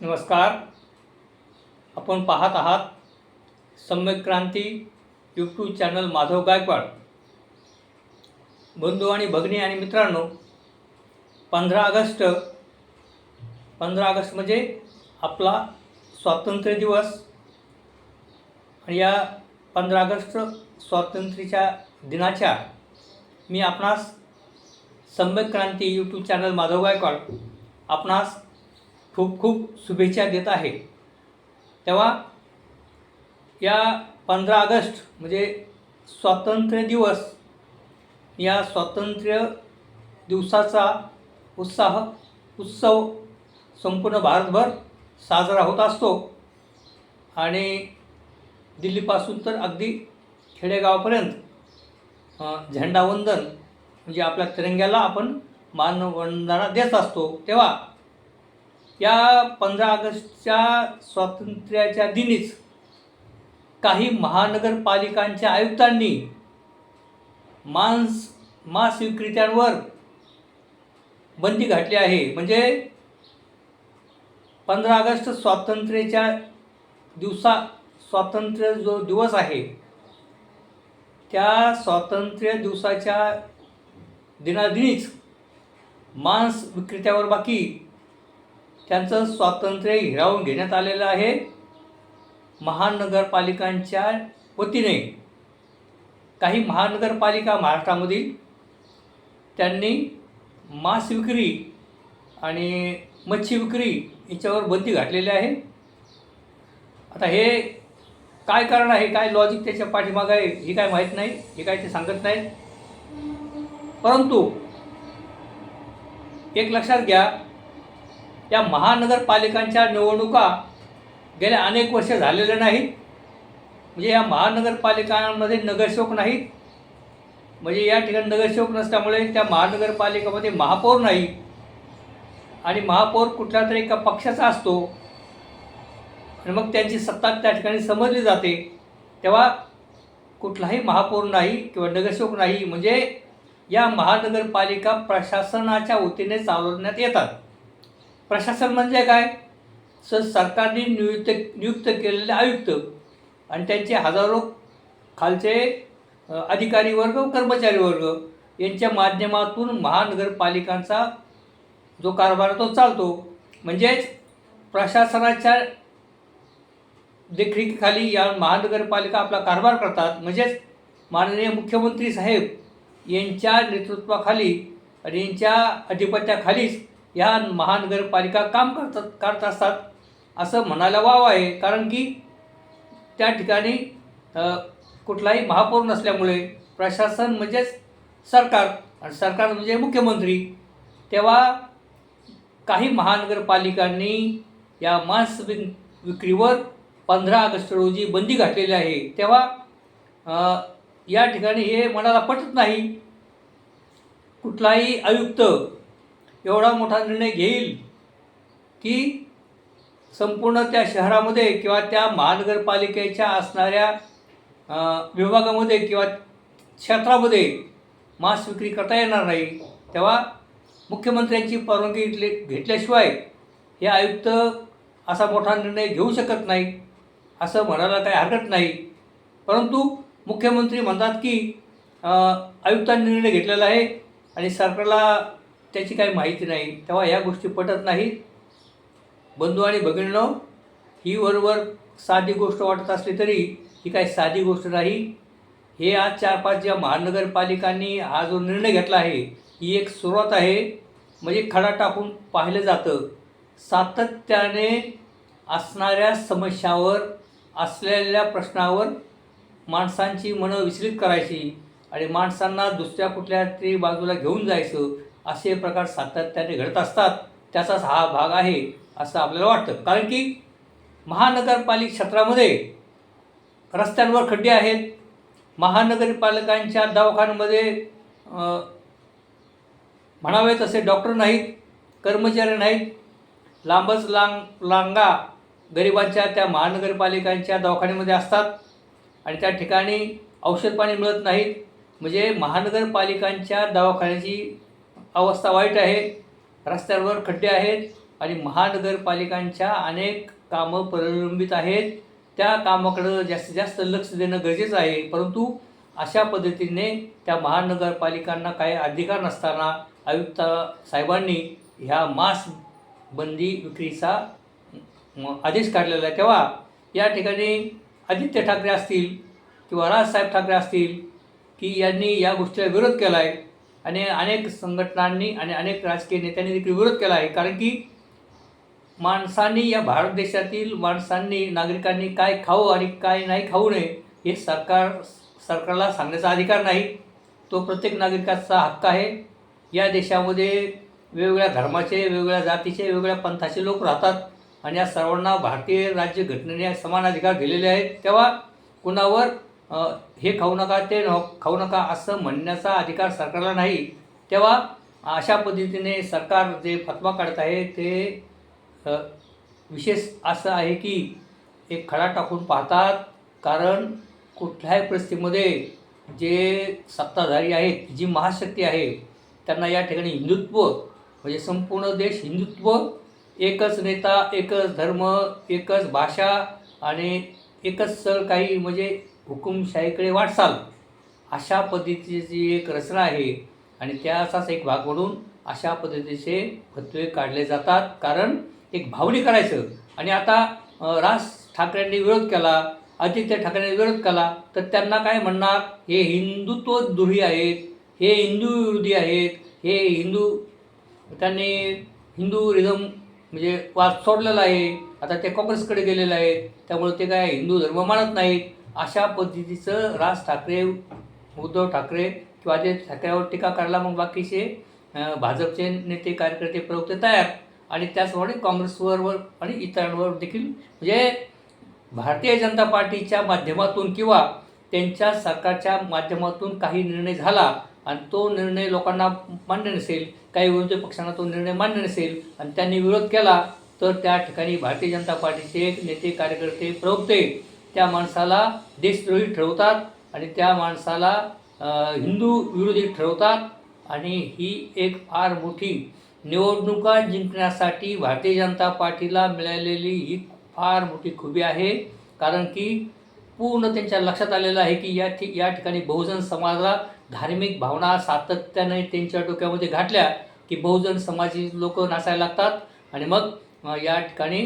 नमस्कार. आपण पाहत आहात सम्यक क्रांती यूट्यूब चॅनल माधव गायकवाड. बंधू आणि भगिनी आणि मित्रांनो पंधरा ऑगस्ट पंधरा ऑगस्ट म्हणजे आपला स्वातंत्र्य दिवस. आणि या पंधरा ऑगस्ट स्वातंत्र्याच्या दिनाच्या मी आपणास सम्यक क्रांती यूट्यूब चॅनल माधव गायकवाड आपणास खूप खूप शुभेच्छा देत आहे. तेव्हा या पंधरा ऑगस्ट म्हणजे स्वातंत्र्य दिवस या स्वातंत्र्य दिवसाचा उत्साह उत्सव संपूर्ण भारतभर साजरा होत असतो. आणि दिल्लीपासून तर अगदी खेडेगावापर्यंत झेंडावंदन म्हणजे आपल्या तिरंग्याला आपण मानवंदना देत असतो. तेव्हा या पंधरा ऑगस्टच्या स्वातंत्र्याच्या दिनीच काही महानगरपालिकांच्या आयुक्तांनी मांस मांस विक्रेत्यांवर बंदी घातली आहे. म्हणजे पंधरा ऑगस्ट स्वातंत्र्याच्या दिवसा स्वातंत्र्य जो दिवस आहे त्या स्वातंत्र्य दिवसाच्या दिनादिनीच मांस विक्रेत्यावर बाकी त्यांचं स्वातंत्र्य हिरावून घेण्यात आलेलं आहे. महानगरपालिकांच्या वतीने काही महानगरपालिका महाराष्ट्रामधील त्यांनी मांस विक्री आणि मच्छी विक्री याच्यावर बंदी घातलेली आहे. आता हे काय कारण आहे काय लॉजिक त्याच्या पाठीमागं आहे हे काय माहीत नाही हे काय ते सांगत नाहीत. परंतु एक लक्षात घ्या या महानगरपालिकांच्या निवडणुका गेल्या अनेक वर्ष झालेल्या नाहीत. म्हणजे या महानगरपालिकांमध्ये नगरसेवक नाहीत. म्हणजे या ठिकाणी नगरसेवक नसल्यामुळे त्या महानगरपालिकामध्ये महापौर नाही. आणि महापौर कुठल्या तरी एका पक्षाचा असतो. आणि मग त्यांची सत्ता त्या ठिकाणी समजली जाते. तेव्हा कुठलाही महापौर नाही किंवा नगरसेवक नाही म्हणजे या महानगरपालिका प्रशासनाच्या वतीने चालवण्यात येतात. प्रशासन म्हणजे काय? सर सरकारने नियुक्त नियुक्त केलेले आयुक्त आणि त्यांचे हजारो खालचे अधिकारी वर्ग कर्मचारी वर्ग यांच्या माध्यमातून महानगरपालिकांचा जो कारभार आहे तो चालतो. म्हणजेच प्रशासनाच्या देखरेखीखाली या महानगरपालिका आपला कारभार करतात. म्हणजेच माननीय मुख्यमंत्री साहेब यांच्या नेतृत्वाखाली आणि यांच्या अधिपत्याखालीच या महानगरपालिका काम करतात करत असतात. असं म्हणायला वाव आहे कारण की त्या ठिकाणी कुठलाही महापौर नसल्यामुळे प्रशासन म्हणजेच सरकार आणि सरकार म्हणजे मुख्यमंत्री. तेव्हा काही महानगरपालिकांनी या मांस विक विक्रीवर पंधरा ऑगस्ट रोजी बंदी घातलेली आहे. तेव्हा या ठिकाणी हे मनाला पटत नाही. कुठलाही आयुक्त एवढा मोठा निर्णय घेईल की संपूर्ण त्या शहरामध्ये किंवा त्या महानगरपालिकेच्या असणाऱ्या विभागामध्ये किंवा क्षेत्रामध्ये मांस विक्री करता येणार नाही तेव्हा मुख्यमंत्र्यांची परवानगी घेतली घेतल्याशिवाय हे आयुक्त असा मोठा निर्णय घेऊ शकत नाही असं म्हणायला काही हरकत नाही. परंतु मुख्यमंत्री म्हणतात की आयुक्तांनी निर्णय घेतलेला आहे आणि सरकारला त्याची काही माहिती नाही. तेव्हा ह्या गोष्टी पटत नाहीत. बंधू आणि भगिनीनो ही वरवर साधी गोष्ट वाटत असली तरी ही काही साधी गोष्ट नाही. हे आज चार पाच ज्या महानगरपालिकांनी हा जो निर्णय घेतला आहे ही एक सुरुवात आहे. म्हणजे खडा टाकून पाहिलं जातं. सातत्याने असणाऱ्या समस्यावर असलेल्या प्रश्नावर माणसांची मनं विचलित करायची आणि माणसांना दुसऱ्या कुठल्या तरी बाजूला घेऊन जायचं. असे प्रकार सातत्याने घडत असतात. त्याचाच हा भाग आहे असं आपल्याला वाटतं. कारण की महानगरपालिका क्षेत्रामध्ये रस्त्यांवर खड्डे आहेत. महानगरपालिकांच्या दवाखान्यामध्ये म्हणावे तसे डॉक्टर नाहीत कर्मचारी नाहीत. लांबच लांग लांगा गरिबांच्या त्या महानगरपालिकांच्या दवाखान्यामध्ये असतात आणि त्या ठिकाणी औषध पाणी मिळत नाहीत. म्हणजे महानगरपालिकांच्या दवाखान्याची अवस्था वाईट आहे. रस्त्यांवर खड्डे आहेत आणि महानगरपालिकांच्या अनेक कामं प्रलंबित आहेत. त्या कामाकडं जास्तीत जास्त लक्ष देणं गरजेचं आहे. परंतु अशा पद्धतीने त्या महानगरपालिकांना काही अधिकार नसताना आयुक्त साहेबांनी ह्या मास्क बंदी विक्रीचा आदेश काढलेला आहे. तेव्हा या ठिकाणी आदित्य ठाकरे असतील किंवा राजसाहेब ठाकरे असतील की यांनी या गोष्टीला विरोध केला आहे आणि अनेक संघटनांनी आणि अनेक राजकीय नेत्यांनी देखील विरोध केला आहे. कारण की माणसांनी या भारत देशातील माणसांनी नागरिकांनी काय खाऊ आणि काय नाही खाऊ नये हे सरकार सरकारला सांगण्याचा अधिकार नाही. तो प्रत्येक नागरिकाचा हक्क आहे. या देशामध्ये वेगवेगळ्या धर्माचे वेगवेगळ्या जातीचे वेगवेगळ्या पंथाचे लोक राहतात आणि या सर्वांना भारतीय राज्य घटनेने समान अधिकार दिलेले आहेत. तेव्हा कुणावर हे खाऊ नका ते न खाऊ नका असं म्हणण्याचा अधिकार सरकारला नाही. तेव्हा अशा पद्धतीने सरकार जे फतवा काढत आहे ते विशेष असं आहे की एक खडा टाकून पाहतात. कारण कुठल्याही परिस्थितीमध्ये जे सत्ताधारी आहेत जी महाशक्ती आहे त्यांना या ठिकाणी हिंदुत्व म्हणजे संपूर्ण देश हिंदुत्व एकच नेता एकच धर्म एकच भाषा आणि एकच सर काही म्हणजे हुकुमशाहीकडे वाटचाल. अशा पद्धतीची एक रचना आहे आणि त्याचाच एक भाग म्हणून अशा पद्धतीचे फतवे काढले जातात. कारण एक भावनी करायचं आणि आता राज ठाकरेंनी विरोध केला आदित्य ठाकरेंनी विरोध केला तर त्यांना काय म्हणणार? हे हिंदुत्व दुही आहेत हे हिंदू विरोधी आहेत हे हिंदू त्यांनी हिंदुइझम म्हणजे वाद सोडलेला आहे. आता ते काँग्रेसकडे गेलेले आहेत. त्यामुळे ते काय हिंदू धर्म मानत नाहीत. अशा पद्धतीचं राज ठाकरे उद्धव ठाकरे किंवा जे ठाकरेवर टीका करायला मग बाकीचे भाजपचे नेते कार्यकर्ते प्रवक्ते तयार. आणि त्याचप्रमाणे काँग्रेसवर वर आणि इतरांवर देखील. म्हणजे भारतीय जनता पार्टीच्या माध्यमातून किंवा त्यांच्या सरकारच्या माध्यमातून काही निर्णय झाला आणि तो निर्णय लोकांना मान्य नसेल काही विरोधी पक्षांना तो निर्णय मान्य नसेल आणि त्यांनी विरोध केला तर त्या ठिकाणी भारतीय जनता पार्टीचे नेते कार्यकर्ते प्रवक्ते त्या माणसाला देशद्रोही ठरवतात आणि त्या माणसाला हिंदू विरोधी ठरवतात. आणि ही एक फार मोठी निवडणुका जिंकण्यासाठी भारतीय जनता पार्टीला मिळालेली ही फार मोठी खुबी आहे. कारण की पूर्ण त्यांच्या लक्षात आलेलं आहे की या ठि या ठिकाणी बहुजन समाजाला धार्मिक भावना सातत्याने त्यांच्या डोक्यामध्ये घातल्या की बहुजन समाजी लोक नाचायला लागतात. आणि मग या ठिकाणी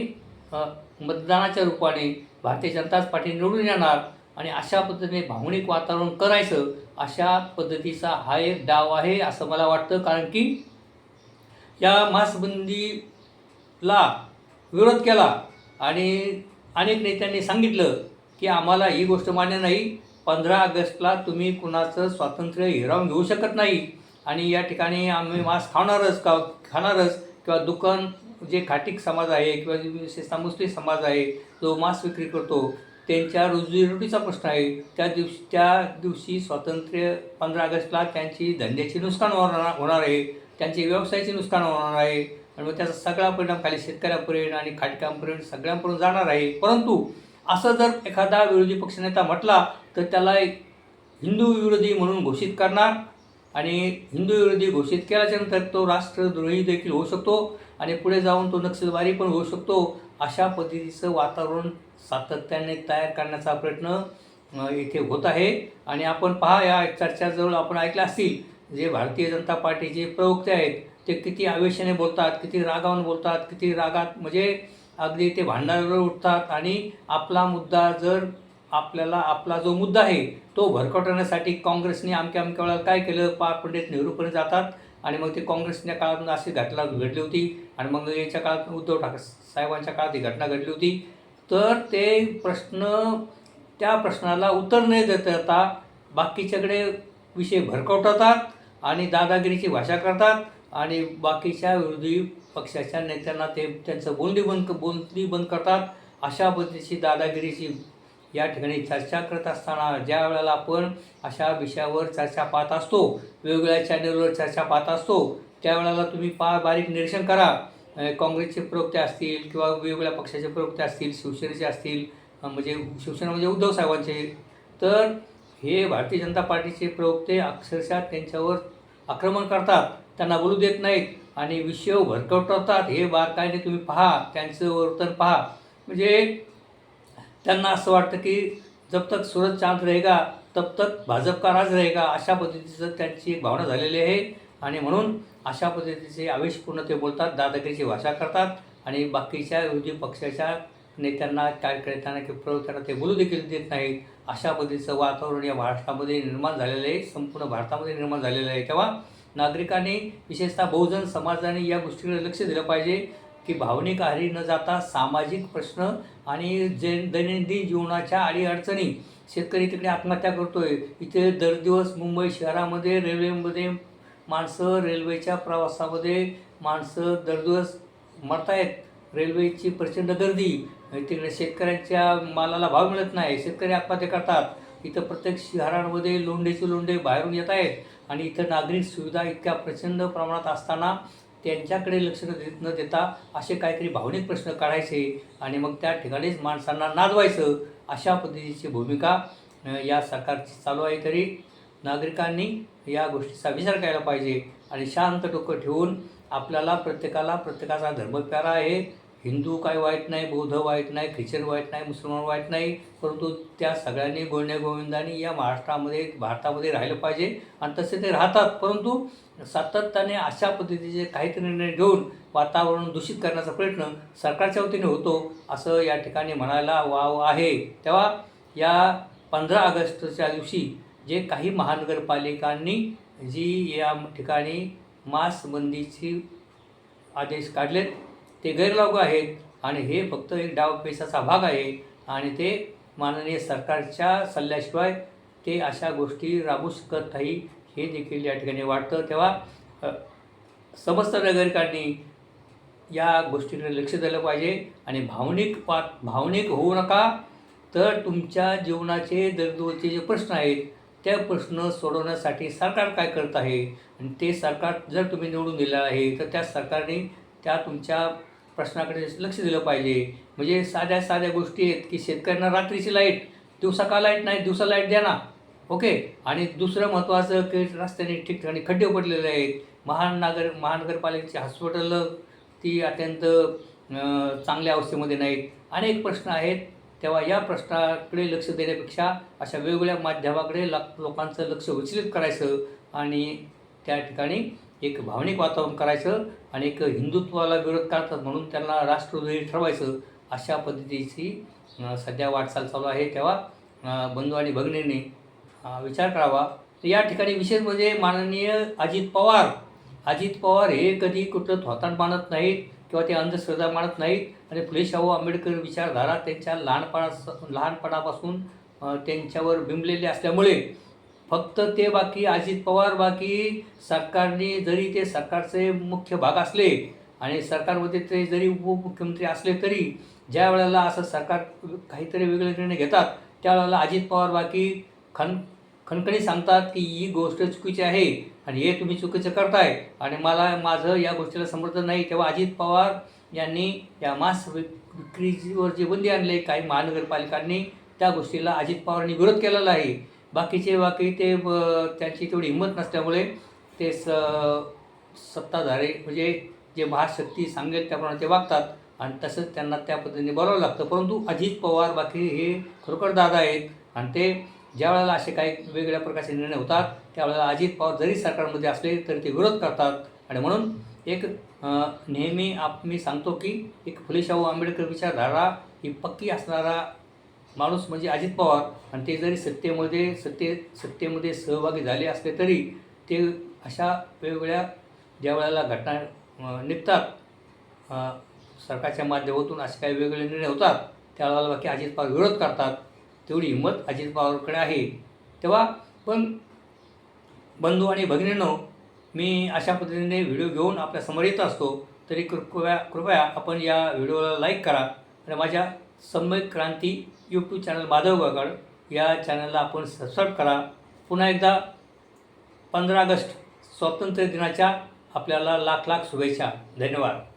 मतदानाच्या रूपाने भारतीय जनताच पार्टी निवडून येणार आणि अशा पद्धतीने भावनिक वातावरण करायचं अशा पद्धतीचा हा एक डाव आहे असं मला वाटतं. कारण की या मासबंदीला विरोध केला आणि अनेक नेत्यांनी सांगितलं की आम्हाला ही गोष्ट मान्य नाही. पंधरा ऑगस्टला तुम्ही कुणाचं स्वातंत्र्य हिरावून घेऊ शकत नाही. आणि या ठिकाणी आम्ही मांस खाणारच का खाणारच किंवा दुकान जे खाटिक समाज आहे किंवा जे विशेषतः मुस्लिम समाज आहे जो मांस विक्री करतो त्यांच्या रोजीरोटीचा प्रश्न आहे. त्या दिवशी त्या दिवशी स्वातंत्र्य पंधरा ऑगस्टला त्यांची धंद्याची नुकसान होणार होणार आहे. त्यांचे व्यवसायाचे नुकसान होणार आहे. आणि मग त्याचा सगळा परिणाम खाली शेतकऱ्यांपर्यंत आणि खाटक्यांपर्यंत सगळ्यांपर्यंत जाणार आहे. परंतु असं जर एखादा विरोधी पक्षनेता म्हटला तर त्याला एक हिंदू विरोधी म्हणून घोषित करणार. आणि हिंदू विरोधी घोषित केल्याच्यानंतर तो राष्ट्रद्रोही देखील होऊ शकतो. आणि पुढे जाऊन तो नक्षलवारी पण होऊ शकतो अशा पद्धतीचं वातावरण सातत्याने तयार करण्याचा प्रयत्न इथे होत आहे. आणि आपण पहा या चर्चाजवळ आपण ऐकलं असतील जे भारतीय जनता पार्टीचे प्रवक्ते आहेत ते किती आवेशाने बोलतात किती रागावून बोलतात किती रागात म्हणजे अगदी ते भांडारावर उठतात. आणि आपला मुद्दा जर आपल्याला आपला जो मुद्दा आहे तो भरकटवण्यासाठी काँग्रेसने अमक्या अमक्या वेळेला काय केलं? पा पंडित नेहरूपर्यंत जातात. आणि मग ते काँग्रेसच्या काळात म्हणजे अशी घटना घडली होती आणि मग याच्या काळात उद्धव ठाकरे साहेबांच्या काळात ही घटना घडली होती. तर ते प्रश्न त्या प्रश्नाला उत्तर न देता बाकीच्याकडे विषय भरकवतात आणि दादागिरीची भाषा करतात आणि बाकीच्या विरोधी पक्षाच्या नेत्यांना ते त्यांचं बोलणी बंद बोलणी बंद करतात. अशा पद्धतीची दादागिरीची या ठिकाणी चर्चा करत असताना ज्या वेळेला आपण अशा विषयावर चर्चा पाहत असतो वेगवेगळ्या चॅनलवर चर्चा पाहत असतो त्यावेळेला तुम्ही पा बारीक निरीक्षण करा. काँग्रेसचे प्रवक्ते असतील किंवा वेगवेगळ्या पक्षाचे प्रवक्ते असतील शिवसेनेचे असतील म्हणजे शिवसेना म्हणजे उद्धव साहेबांचे. तर हे भारतीय जनता पार्टीचे प्रवक्ते अक्षरशः त्यांच्यावर आक्रमण करतात. त्यांना बोलू देत नाहीत आणि विषय भरकटवतात हे बारकाईने तुम्ही पहा त्यांचं वर्तन पहा. म्हणजे त्यांना असं वाटतं की जब तक सूरज चांद रहेगा तब तक भाजप का राज रहेगा अशा पद्धतीचं त्यांची एक भावना झालेली आहे. आणि म्हणून अशा पद्धतीचे आवेशपूर्ण ते बोलतात दादागिरीची भाषा करतात आणि बाकीच्या विरोधी पक्षाच्या नेत्यांना कार्यकर्त्यांना किंवा प्रवक्त्यांना ते बोलू देखील देत नाहीत. अशा पद्धतीचं वातावरण या महाराष्ट्रामध्ये निर्माण झालेलं आहे संपूर्ण भारतामध्ये निर्माण झालेलं आहे. तेव्हा नागरिकांनी विशेषतः बहुजन समाजाने या गोष्टीकडे लक्ष दिलं पाहिजे. की भावनिक आहारी न जाता सामाजिक प्रश्न आणि जे दैनंदिन जीवनाच्या अडीअडचणी शेतकरी तिकडे आत्महत्या करतोय इथे दर दिवस मुंबई शहरामध्ये रेल्वेमध्ये माणसं रेल्वेच्या प्रवासामध्ये माणसं दर दिवस मरतायत. रेल्वेची प्रचंड गर्दी. तिकडे शेतकऱ्यांच्या मालाला भाव मिळत नाही. शेतकरी आत्महत्या करतात. इथं प्रत्येक शहरांमध्ये लोंढेचे लोंढे बाहेरून येत आहेत आणि इथं नागरिक सुविधा इतक्या प्रचंड प्रमाणात असताना त्यांच्याकडे लक्ष न देत न देता असे काहीतरी भावनिक प्रश्न काढायचे आणि मग त्या ठिकाणीच माणसांना नादवायचं अशा पद्धतीची भूमिका या सरकारची चालू आहे तरी नागरिकांनी या गोष्टीचा विचार करायला पाहिजे आणि शांत डोकं ठेवून आपल्याला प्रत्येकाला प्रत्येकाचा धर्म प्यारा आहे. हिंदू काय वाईट नाही बौद्ध वाईट नाही ख्रिश्चन वाईट नाही मुसलमान वाईट नाही परंतु त्या सगळ्यांनी गोविंदांनी या महाराष्ट्रामध्ये भारतामध्ये राहिलं पाहिजे आणि तसे ते राहतात. परंतु सातत्याने अशा पद्धतीचे काहीतरी निर्णय घेऊन वातावरण दूषित करण्याचा प्रयत्न सरकारच्या वतीने होतो असं या ठिकाणी म्हणायला वाव आहे. तेव्हा या पंधरा ऑगस्टच्या दिवशी जे काही महानगरपालिकांनी जी या ठिकाणी मासबंदीची आदेश काढलेत ते गैरलागू आहेत आणि हे फक्त एक डावपेचाचा भाग आहे आणि ते माननीय सरकारच्या सल्ल्याशिवाय ते अशा गोष्टी राबू शकत नाही. हे देखील या ठिकाणी वाटतं. तेव्हा समस्त नागरिकांनी या गोष्टीकडे लक्ष दिलं पाहिजे आणि भावनिक पा भावनिक होऊ नका. तर तुमच्या जीवनाचे दरदोरचे जे प्रश्न आहेत त्या प्रश्न सोडवण्यासाठी सरकार काय करत आहे? आणि ते सरकार जर तुम्ही निवडून दिलं आहे तर त्या सरकारने त्या तुमच्या प्रश्नाकडे लक्ष दिलं पाहिजे. म्हणजे साध्या साध्या गोष्टी आहेत की शेतकऱ्यांना रात्रीची लाइट दिवसा का लाइट नाही दिवसा लाइट द्या ना. ओके? आणि दुसरं महत्त्वाचं की रस्त्याने ठिकठिकाणी खड्डे पडलेले आहेत. महानगर महानगरपालिकेची हॉस्पिटल ती अत्यंत चांगल्या अवस्थेमध्ये नाहीत. अनेक प्रश्न आहेत. तेव्हा या प्रश्नाकडे लक्ष देण्यापेक्षा अशा वेगवेगळ्या माध्यमाकडे ला- लोकांचं लक्ष विचलित करायचं आणि त्या ठिकाणी एक भावनिक वातावरण करायचं आणि एक हिंदुत्वाला विरोध करतात म्हणून त्यांना राष्ट्रद्रोही ठरवायचं अशा पद्धतीची सध्या वाटचाल चालू आहे. तेव्हा बंधू आणि भगिनींनी विचार करावा. तर या ठिकाणी विशेष म्हणजे माननीय अजित पवार. अजित पवार हे कधी कुठं थोतांड मानत नाहीत किंवा ते अंधश्रद्धा मानत नाहीत. आणि फुले शाहू आंबेडकर विचारधारा त्यांच्या लहानपणा लहानपणापासून त्यांच्यावर बिंबलेली असल्यामुळे फक्त ते बाकी अजित पवार बाकी सरकारने जरी ते सरकारचे मुख्य भाग असले आणि सरकारमध्ये ते जरी उपमुख्यमंत्री असले तरी ज्या वेळेला असं सरकार काहीतरी वेगळे निर्णय घेतात त्यावेळेला अजित पवार बाकी खन खणखणी सांगतात की ही गोष्ट चुकीची आहे आणि हे तुम्ही चुकीचं करताय. आणि मला माझं या गोष्टीला समर्थन नाही. तेव्हा अजित पवार यांनी या मास विक विक्रीवर जे बंदी आणले काही महानगरपालिकांनी त्या गोष्टीला अजित पवारांनी विरोध केलेला आहे. बाकीचे बाकी ते ब- त्यांची तेवढी हिंमत नसल्यामुळे ते स सत्ताधारे म्हणजे जे महाशक्ती सांगेल त्याप्रमाणे ते वागतात आणि तसंच त्यांना त्या पद्धतीने बोलावं लागतं. परंतु अजित पवार बाकी हे खरोखर दादा आहेत आणि ते ज्या वेळेला असे काही वेगवेगळ्या प्रकारचे निर्णय होतात त्यावेळेला अजित पवार जरी सरकारमध्ये असले तरी ते विरोध करतात. आणि म्हणून एक नेहमी आप मी सांगतो की एक फुले शाहू आंबेडकर विचारधारा ही पक्की असणारा माणूस म्हणजे अजित पवार आणि ते जरी सत्तेमध्ये सत्ते सत्तेमध्ये सहभागी झाले असले तरी ते अशा वेगवेगळ्या ज्या वेळेला घटना निघतात. सरकारच्या माध्यमातून असे काही वेगवेगळे निर्णय होतात. त्यावेळेला बाकी अजित पवार विरोध करतात. तेवढी हिंमत अजित पवारकडे आहे. तेव्हा पण बंधू आणि भगिनींनो मी अशा पद्धतीने व्हिडिओ घेऊन आपल्यासमोर येत असतो. तरी कृपया कृपया आपण या व्हिडिओला लाईक करा. आणि माझ्या सम्यक क्रांती यूट्यूब चॅनल माधव गागड या चॅनलला आपण सबस्क्राईब करा. पुन्हा एकदा पंधरा ऑगस्ट स्वातंत्र्य दिनाच्या आपल्याला लाख लाख शुभेच्छा. धन्यवाद.